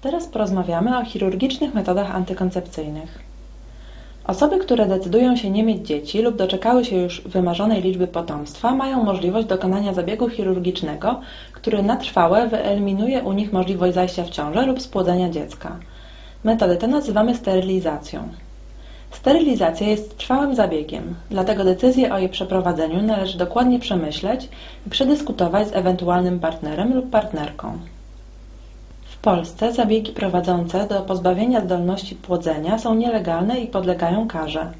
Teraz porozmawiamy o chirurgicznych metodach antykoncepcyjnych. Osoby, które decydują się nie mieć dzieci lub doczekały się już wymarzonej liczby potomstwa, mają możliwość dokonania zabiegu chirurgicznego, który na trwałe wyeliminuje u nich możliwość zajścia w ciążę lub spłodzenia dziecka. Metodę tę nazywamy sterylizacją. Sterylizacja jest trwałym zabiegiem, dlatego decyzję o jej przeprowadzeniu należy dokładnie przemyśleć i przedyskutować z ewentualnym partnerem lub partnerką. Polsce zabiegi prowadzące do pozbawienia zdolności płodzenia są nielegalne i podlegają karze.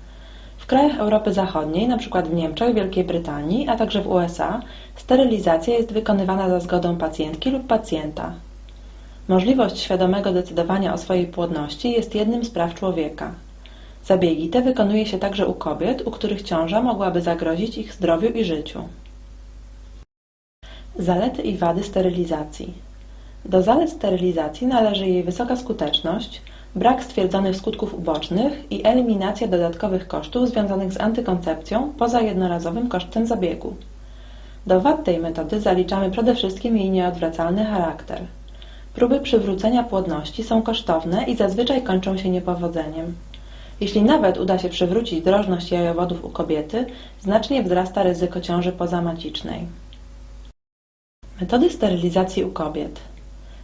W krajach Europy Zachodniej, np. w Niemczech, Wielkiej Brytanii, a także w USA, sterylizacja jest wykonywana za zgodą pacjentki lub pacjenta. Możliwość świadomego decydowania o swojej płodności jest jednym z praw człowieka. Zabiegi te wykonuje się także u kobiet, u których ciąża mogłaby zagrozić ich zdrowiu i życiu. Zalety i wady sterylizacji Do zalet sterylizacji należy jej wysoka skuteczność, brak stwierdzonych skutków ubocznych i eliminacja dodatkowych kosztów związanych z antykoncepcją poza jednorazowym kosztem zabiegu. Do wad tej metody zaliczamy przede wszystkim jej nieodwracalny charakter. Próby przywrócenia płodności są kosztowne i zazwyczaj kończą się niepowodzeniem. Jeśli nawet uda się przywrócić drożność jajowodów u kobiety, znacznie wzrasta ryzyko ciąży pozamacicznej. Metody sterylizacji u kobiet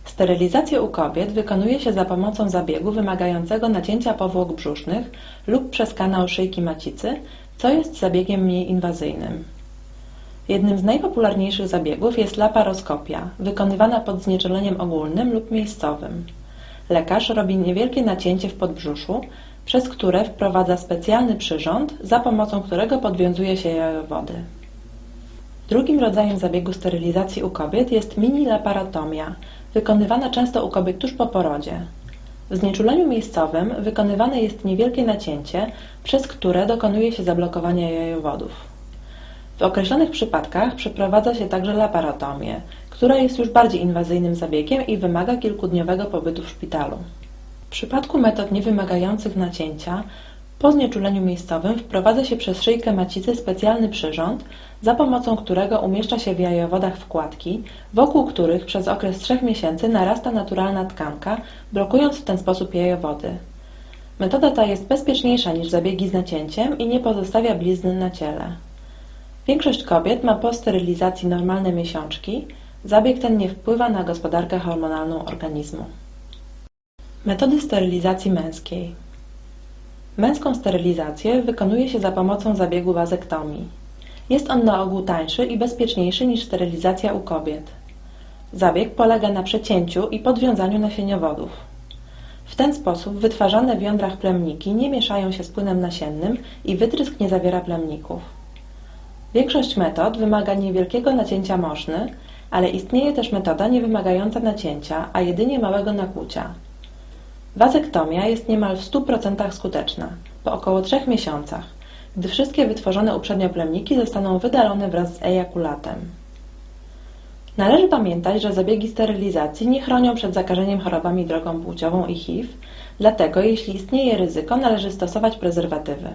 Sterylizację u kobiet wykonuje się za pomocą zabiegu wymagającego nacięcia powłok brzusznych lub przez kanał szyjki macicy, co jest zabiegiem mniej inwazyjnym. Jednym z najpopularniejszych zabiegów jest laparoskopia, wykonywana pod znieczuleniem ogólnym lub miejscowym. Lekarz robi niewielkie nacięcie w podbrzuszu, przez które wprowadza specjalny przyrząd, za pomocą którego podwiązuje się jajowody. Drugim rodzajem zabiegu sterylizacji u kobiet jest mini-laparotomia, wykonywana często u kobiet tuż po porodzie. W znieczuleniu miejscowym wykonywane jest niewielkie nacięcie, przez które dokonuje się zablokowania jajowodów. W określonych przypadkach przeprowadza się także laparotomię, która jest już bardziej inwazyjnym zabiegiem i wymaga kilkudniowego pobytu w szpitalu. W przypadku metod niewymagających nacięcia, po znieczuleniu miejscowym wprowadza się przez szyjkę macicy specjalny przyrząd, za pomocą którego umieszcza się w jajowodach wkładki, wokół których przez okres trzech miesięcy narasta naturalna tkanka, blokując w ten sposób jajowody. Metoda ta jest bezpieczniejsza niż zabiegi z nacięciem i nie pozostawia blizny na ciele. Większość kobiet ma po sterylizacji normalne miesiączki, zabieg ten nie wpływa na gospodarkę hormonalną organizmu. Metody sterylizacji męskiej Męską sterylizację wykonuje się za pomocą zabiegu wazektomii. Jest on na ogół tańszy i bezpieczniejszy niż sterylizacja u kobiet. Zabieg polega na przecięciu i podwiązaniu nasieniowodów. W ten sposób wytwarzane w jądrach plemniki nie mieszają się z płynem nasiennym i wytrysk nie zawiera plemników. Większość metod wymaga niewielkiego nacięcia moszny, ale istnieje też metoda nie wymagająca nacięcia, a jedynie małego nakłucia. Wazektomia jest niemal w 100% skuteczna, po około 3 miesiącach, gdy wszystkie wytworzone uprzednio plemniki zostaną wydalone wraz z ejakulatem. Należy pamiętać, że zabiegi sterylizacji nie chronią przed zakażeniem chorobami drogą płciową i HIV, dlatego jeśli istnieje ryzyko, należy stosować prezerwatywy.